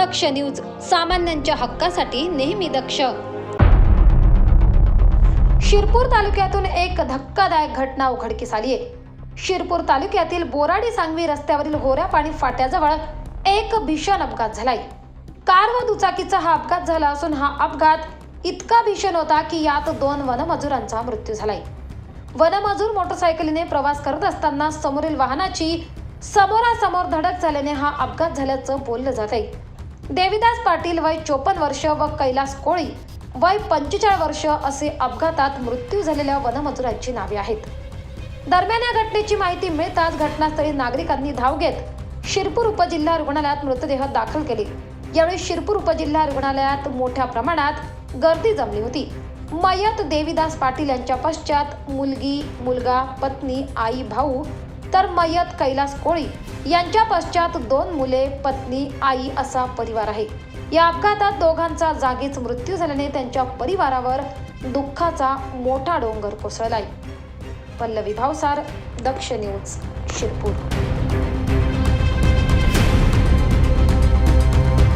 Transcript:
दक्ष news सामान्यांच्या हक्कासाठी नेहमी दक्ष. शिरपूर तालुक्यातून एक धक्कादायक घटना उघडकीस आली आहे शिरपूर तालुक्यातील बोराडी सांगवी रस्त्यावरील होऱ्या पाणी फाट्याजवळ एक भीषण अपघात झालाय. कार व दुचाकीचा हा अपघात झाला असून हा अपघात इतका भीषण होता की यात दोन वनमजुरांचा मृत्यू झालाय. वनमजूर मोटरसायकलीने प्रवास करत असताना समोरील वाहनाची समोरासमोर धडक झाल्याने हा अपघात झाल्याचं बोललं जात आहे देविदास पाटील वय चोपन्न वर्ष व कैलास कोळी वय पंचेचाळीस वर्ष असे अपघातात मृत्यू झालेल्या वनमजुरांची नावे आहेत. दरम्यान या घटनेची माहिती मिळताच घटनास्थळी नागरिकांनी धाव घेत शिरपूर उपजिल्हा रुग्णालयात मृतदेह दाखल केले. यावेळी शिरपूर उपजिल्हा रुग्णालयात मोठ्या प्रमाणात गर्दी जमली होती. मयत देविदास पाटील यांच्या पश्चात मुलगी मुलगा पत्नी आई भाऊ तर मयत कैलास कोळी यांच्या पश्चात दोन मुले पत्नी आई असा परिवार आहे. या अपघातात दोघांचा जागीच मृत्यू झाल्याने त्यांच्या परिवारावर दुःखाचा मोठा डोंगर कोसळलाय. पल्लवी भावसार दक्ष न्यूज शिरपूर.